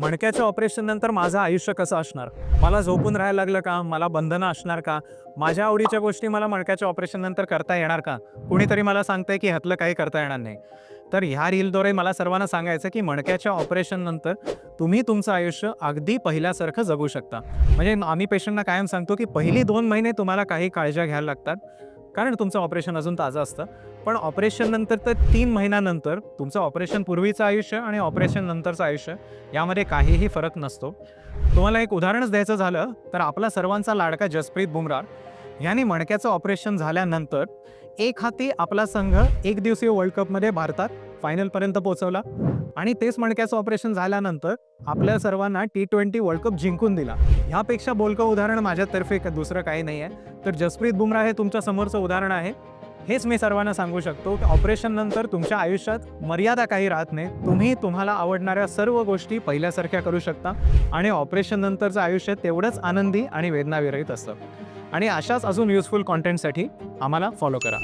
मणक्याच्या operation नंतर माझं आयुष्य कसं असणार? मला झोपून राहायला लागलं का? मला बंधनं असणार का? माझ्या आवडीच्या गोष्टी मला मणक्याच्या ऑपरेशन नंतर करता येणार का? कुणीतरी मला सांगतंय की ह्यातलं काही करता येणार नाही. तर ह्या रीलद्वारे मला सर्वांना सांगायचं की मणक्याच्या ऑपरेशन नंतर तुम्ही तुमचं आयुष्य अगदी पहिल्यासारखं जगू शकता. म्हणजे आम्ही पेशंटना कायम सांगतो की पहिली दोन महिने तुम्हाला काही काळज्या घ्यायला लागतात. कारण तुमचं ऑपरेशन अजून ताजं असतं. पण ऑपरेशन नंतर तर तीन महिन्यानंतर तुमचं ऑपरेशन पूर्वीचं आयुष्य आणि ऑपरेशन नंतरचं आयुष्य यामध्ये काहीही फरक नसतो. तुम्हाला एक उदाहरणच द्यायचं झालं तर आपला सर्वांचा लाडका जसप्रीत बुमराह यांनी मणक्याचं ऑपरेशन झाल्यानंतर एक हाती आपला संघ एक दिवसीय वर्ल्ड कपमध्ये भारतात फायनलपर्यंत पोहोचवला. आणि तेच मणक्याचं ऑपरेशन झाल्यानंतर आपल्या सर्वांना टी ट्वेंटी वर्ल्ड कप जिंकून दिला. ह्यापेक्षा बोलकं उदाहरण माझ्यातर्फे का दुसरं काही नाही आहे. तर जसप्रीत बुमराह हे तुमच्या समोरचं उदाहरण आहे. हेच मी सर्वांना सांगू शकतो की ऑपरेशन नंतर तुमच्या आयुष्यात मर्यादा काही राहत नाही. तुम्ही तुम्हाला आवडणाऱ्या सर्व गोष्टी पहिल्यासारख्या करू शकता. आणि ऑपरेशन नंतरचं आयुष्य तेवढंच आनंदी आणि वेदनाविरहित असतं. आणि अशाच अजून युजफुल कॉन्टेंटसाठी आम्हाला फॉलो करा.